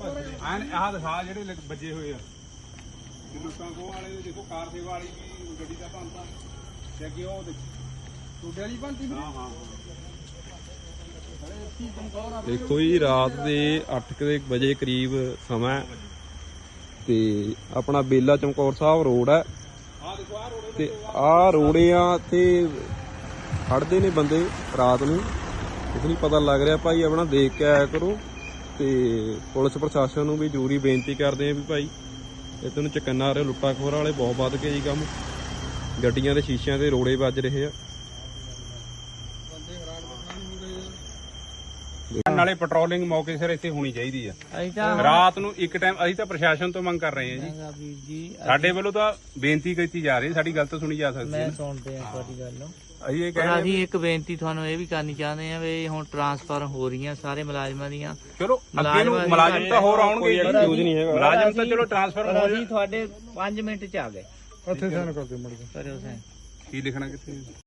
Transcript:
ਐਨ ਆਹ ਦਿਖਾ ਜਿਹੜੇ ਲਿਖ- ਵੱਜੇ ਹੋਏ ਆ। ਤੇ ਲੋਕਾਂ ਕੋਲ ਵਾਲੇ ਦੇ ਦੇਖੋ ਕਾਰ ਸੇਵਾ ਵਾਲੀ ਵੀ ਗੱਡੀ ਦਾ ਭੰਤਾ ਤੇ ਅੱਗੇ ਉਹ ਦੇਖੋ। ਟੁੱਟੇ ਵਾਲੀ ਭੰਤੀ ਹਾਂ ਹਾਂ ਦੇਖੋ ਜੀ ਰਾਤ ਦੇ 8 ਦੇ ਵਜੇ ਕਰੀਬ ਸਮਾਂ ਹੈ। ਤੇ ਆਪਣਾ ਬੇਲਾ ਚਮਕੌਰ ਸਾਹਿਬ ਰੋਡ ਹੈ। ਆਹ ਦੇਖੋ ਆਹ ਰੋੜੇ ਤੇ ਆਹ ਰੋੜਿਆਂ ਤੇ ਖੜਦੇ ਨੇ ਬੰਦੇ ਰਾਤ ਨੂੰ। ਨਹੀਂ ਪਤਾ ਲੱਗ ਰਿਹਾ ਭਾਈ ਆਪਣਾ ਦੇਖ ਕੇ ਆਇਆ ਕਰੋ। ਤੇ ਪੁਲਿਸ ਪ੍ਰਸ਼ਾਸਨ ਨੂੰ ਵੀ ਜ਼ਰੂਰੀ ਬੇਨਤੀ ਕਰਦੇ ਆ ਵੀ ਭਾਈ ਇਹ ਤੈਨੂੰ ਚਕੰਨਾ ਰਹੇ ਲੁੱਟਾ ਖੋਰਾਂ ਵਾਲੇ ਬਹੁਤ ਵੱਧ ਗਏ ਜੀ ਕੰਮ। ਗੱਡੀਆਂ ਦੇ ਸ਼ੀਸ਼ਿਆਂ ਤੇ ਰੋੜੇ ਵੱਜ ਰਹੇ ਆ। ਨਾਲੇ ਪੈਟਰੋਲਿੰਗ ਮੌਕੇ ਸਿਰ ਇੱਥੇ ਹੋਣੀ ਚਾਹੀਦੀ ਆ। ਅਸੀਂ ਤਾਂ ਰਾਤ ਨੂੰ ਇੱਕ ਟਾਈਮ ਅਸੀਂ ਤਾਂ ਪ੍ਰਸ਼ਾਸਨ ਤੋਂ ਮੰਗ ਕਰ ਰਹੇ ਹਾਂ ਜੀ। ਹੈਗਾ ਵੀਰ ਜੀ ਸਾਡੇ ਵੱਲੋਂ ਤਾਂ ਬੇਨਤੀ ਕੀਤੀ ਜਾ ਰਹੀ ਹੈ ਸਾਡੀ ਗੱਲ ਤਾਂ ਸੁਣੀ ਜਾ ਸਕਦੀ ਹੈ। ਮੈਂ ਸੁਣਦੇ ਆ ਤੁਹਾਡੀ ਗੱਲ ਨੂੰ। ਅਸੀਂ ਇਹ ਕਹਿ ਪਰ ਰਹੇ ਅਸੀਂ ਇੱਕ ਬੇਨਤੀ ਤੁਹਾਨੂੰ ਇਹ ਵੀ ਕਰਨੀ ਚਾਹੁੰਦੇ ਆ ਵੀ ਹੁਣ ਟ੍ਰਾਂਸਫਰ ਹੋ ਰਹੀਆਂ ਸਾਰੇ ਮੁਲਾਜ਼ਮਾਂ ਦੀਆਂ। ਚਲੋ ਅੱਗੇ ਨੂੰ ਮੁਲਾਜ਼ਮ ਤਾਂ ਹੋਰ ਆਉਣਗੇ ਜੀ। ਯੂਜ਼ ਨਹੀਂ ਹੈਗਾ। ਮੁਲਾਜ਼ਮ ਤਾਂ ਚਲੋ ਟ੍ਰਾਂਸਫਰ ਪਰ ਹੋ ਅਸੀਂ ਤੁਹਾਡੇ 5 ਮਿੰਟ ਚ ਆ ਗਏ। ਉੱਥੇ ਸਾਈਨ ਕਰ ਦਿਓ ਮੜ ਕਰਿਓ ਸਾਈਨ ਕੀ ਲਿਖਣਾ ਕਿੱਥੇ?